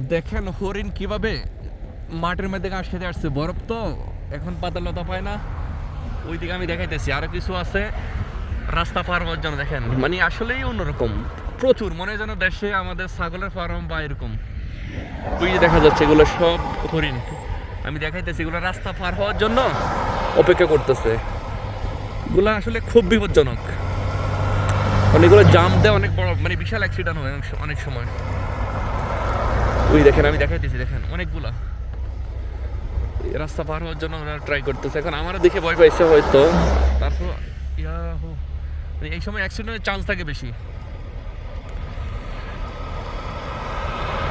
দেখেন হরিণ কীভাবে মাঠের মধ্যে ঘাস খেতে আসছে। বরফ তো এখন পাতা লতা পায় না। ওইদিকে আমি দেখাইতেছি, আরও কিছু আছে। রাস্তা পার হওয়ার জন্য দেখেন। মানে আসলেই অন্যরকম। প্রচুর, মনে যেন দেশে আমাদের ছাগলের ফার্ম বা এরকম। ওই যে দেখা যাচ্ছে, এগুলো সব হরিণ। আমি দেখাইতেছি, এগুলো রাস্তা পার হওয়ার জন্য অপেক্ষা করতেছে। এগুলো আসলে খুব বিপজ্জনক। এগুলো জাম দেয় অনেক বড় মানে বিশাল অ্যাক্সিডেন্ট হয় অনেক সময়। ওই দেখেন, আমি দেখাইতেছি দেখেন, অনেকগুলা। রাস্তা পার হওয়ার জন্য ওরা ট্রাই করতেছে। এখন আমারও দেখে ভয় পাইছে হয়তো। তারপর ইয়া মানে এই সময় অ্যাক্সিডেন্টের চান্স থাকে বেশি।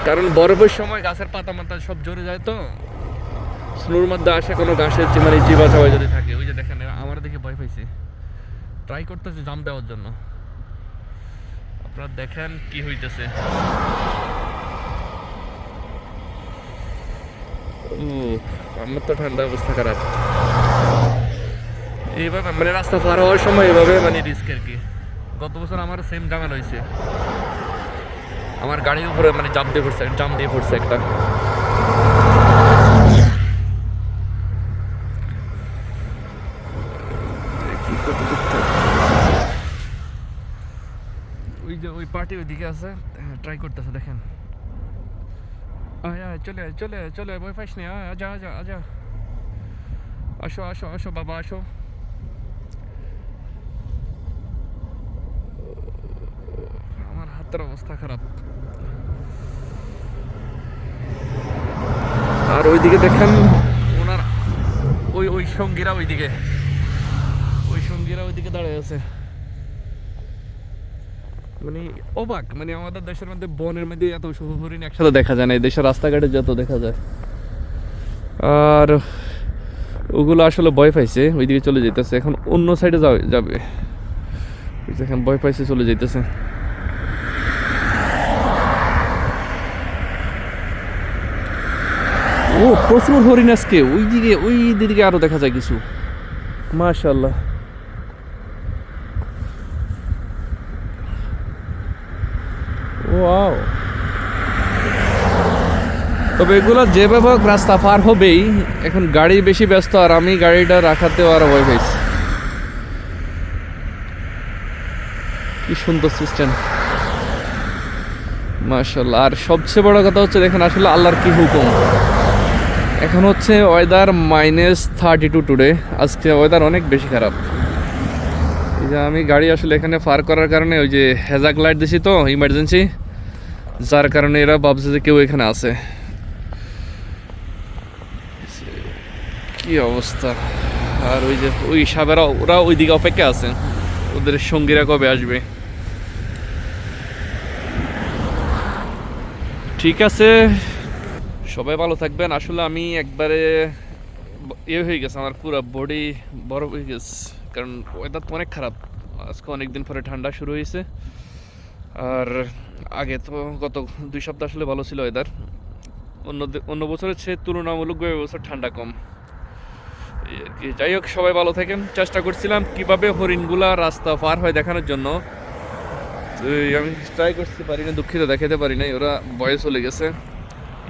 কারণ বরফের সময় গাছের পাতা মাতা সব জোরে যায় তো। স্নোর মধ্যে আসে কোনো যে মানে চিবা চাওয়া যদি থাকে। ওই যে দেখেন আমার দেখে ভয় পাইছে। ট্রাই করতেছে জাম দেওয়ার জন্য। আপনারা দেখেন কি হইতেছে। আমার তো ঠান্ডা অবস্থা খারাপ এইভাবে মানে রাস্তা পার হওয়ার সময় এভাবে মানে রিস্ক আর কি? গত বছর আমার সেম জামাল হয়েছে আমার গাড়ির উপরে মানে জাম দিয়ে পড়ছে জাম দিয়ে পড়ছে একটা। ওই যে ওই পার্টি ওইদিকে আছে ট্রাই করতেছে, দেখেন। আয় চলে আয়, চলে চলে আয়, ভয় পাইস নি, আয় আজা আসো আসো আসো, বাবা, আসো। আমার হাতের অবস্থা খারাপ। আর ওইদিকে দেখেন ওনার, ওই ওই সঙ্গীরা ওইদিকে। ওই সঙ্গীরা ওইদিকে দাঁড়িয়ে আছে। মানে অবাক মানে আমাদের দেশের মধ্যে বনের মধ্যে এত হরিণ একসাথে দেখা যায় না, এই দেশের রাস্তাঘাটে যত দেখা যায়। আর ওগুলো আসলে ভয় পাইছে, ওইদিকে চলে যেতেছে এখন অন্য সাইডে যাবে। এখন ভয় পাইছে, চলে যেতেছে ও, প্রচুর হরিণ আজকে। ওই দিকে ওই দিকে আরও দেখা যায় কিছু। মাশাল্লাহ ওয়াও তবে এগুলো যেভাবে হোক রাস্তা পার হবেই, এখন গাড়ি বেশি ব্যস্ত আর আমি গাড়িটা রাখাতেও আর ভয় পাইছি। কি সুন্দর সিস্টেম মাশাল্লাহ আর সবচেয়ে বড় কথা হচ্ছে দেখেন আসলে আল্লাহর কি হুকুম। এখন হচ্ছে weather minus thirty two today আজকে ওয়েদার অনেক বেশি খারাপ। এই যে আমি গাড়ি আসলে এখানে পার করার কারণে ওই যে হেজাক লাইট দিছি তো ইমার্জেন্সি যার কারণে এরা ভাবছে যে কেউ এখানে আছে। কি অবস্থা? আর ওই যে, ওই সাবেরা ওরা ওইদিকে অপেক্ষা আছে। ওদের সঙ্গীরা কবে আসবে? ঠিক আছে। সবাই ভালো থাকবেন। আসলে আমি একবারে ব- ইয়ে হয়ে গেছে, আমার পুরো বডি বরফ হয়ে গেছে। কারণ ওয়েদার তো অনেক খারাপ। আজকে অনেক দিন পরে ঠান্ডা শুরু হয়েছে। আর আগে তো গত দুই সপ্তাহ আসলে ভালো ছিল ওয়েদার অন্য অন্য বছরের চেয়ে তুলনামূলকভাবে বছর ঠান্ডা কম। যাই হোক, সবাই ভালো থাকেন। চেষ্টা করছিলাম কীভাবে হরিণগুলা রাস্তা পার হয় দেখানোর জন্য। আমি ট্রাই করতে পারি না দুঃখিত দেখাতে পারি নাই। ওরা বয়স চলে গেছে।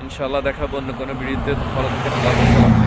ইনশাল্লাহ দেখাবো অন্য কোনো ভিডিওতে। ভালো থাকেন।